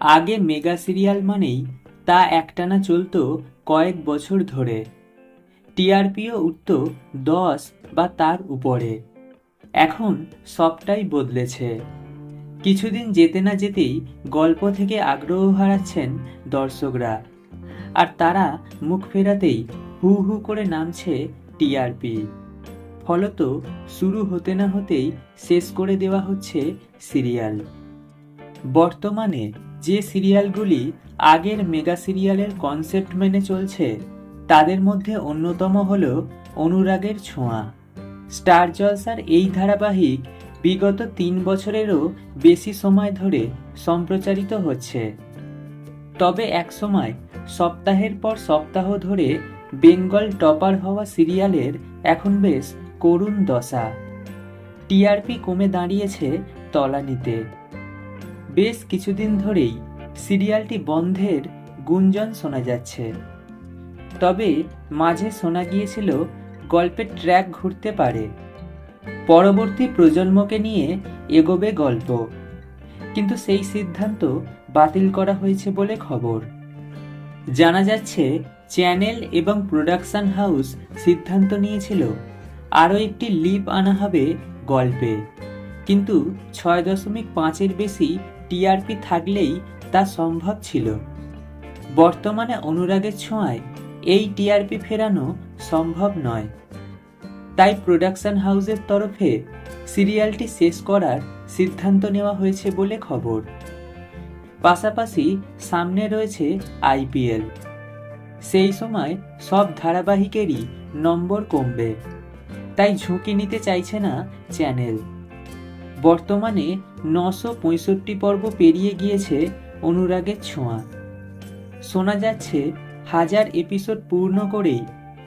আগে mega serial মানেই তা একটানা চলতো কয়েক বছর ধরে। টিআরপিও উঠত দশ বা তার উপরে। এখন সবটাই বদলেছে। কিছুদিন যেতে না যেতেই গল্প থেকে আগ্রহ হারাচ্ছেন দর্শকরা। আর তারা মুখ ফেরাতেই হু হু করে নামছে টিআরপি। ফলত শুরু হতে না হতেই শেষ করে দেওয়া হচ্ছে সিরিয়াল। বর্তমানে যে সিরিয়ালগুলি আগের মেগা সিরিয়ালের কনসেপ্ট মেনে চলছে, তাদের মধ্যে অন্যতম হল অনুরাগের ছোঁয়া। স্টার জলসার এই ধারাবাহিক বিগত তিন বছরেরও বেশি সময় ধরে সম্প্রচারিত হচ্ছে। তবে একসময়, সপ্তাহের পর সপ্তাহ ধরে বেঙ্গল টপার হওয়া সিরিয়ালের এখন বেশ করুণ দশা। টিআরপি কমে দাঁড়িয়েছে তলানিতে। বেশ কিছুদিন ধরেই সিরিয়ালটি বন্ধের গুঞ্জন শোনা যাচ্ছে। তবে মাঝে শোনা গিয়েছিল গল্পের ট্র্যাক ঘুরতে পারে। পরবর্তী প্রজন্মকে নিয়ে এগোবে গল্প। কিন্তু সেই সিদ্ধান্ত বাতিল করা হয়েছে বলে খবর। জানা যাচ্ছে, চ্যানেল এবং প্রোডাকশন হাউস সিদ্ধান্ত নিয়েছিল, আরও একটি লিপ আনা হবে গল্পে। কিন্তু ছয় দশমিক পাঁচের বেশি টিআরপি থাকলেই তা সম্ভব ছিল। বর্তমানে অনুরাগের ছোঁয়ায় এই টিআরপি ফেরানো সম্ভব নয়। তাই প্রোডাকশন হাউসের তরফে সিরিয়ালটি শেষ করার সিদ্ধান্ত নেওয়া হয়েছে বলে খবর। পাশাপাশি সামনে রয়েছে আইপিএল। সেই সময় সব ধারাবাহিকেরই নম্বর কমবে। তাই ঝুঁকি নিতে চাইছে না চ্যানেল। বর্তমানে নশো পঁয়ষট্টি পর্ব পেরিয়ে গিয়েছে অনুরাগের ছোঁয়া। শোনা যাচ্ছে হাজার এপিসোড পূর্ণ করেই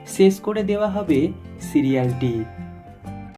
শেষ করে দেওয়া হবে সিরিয়ালটি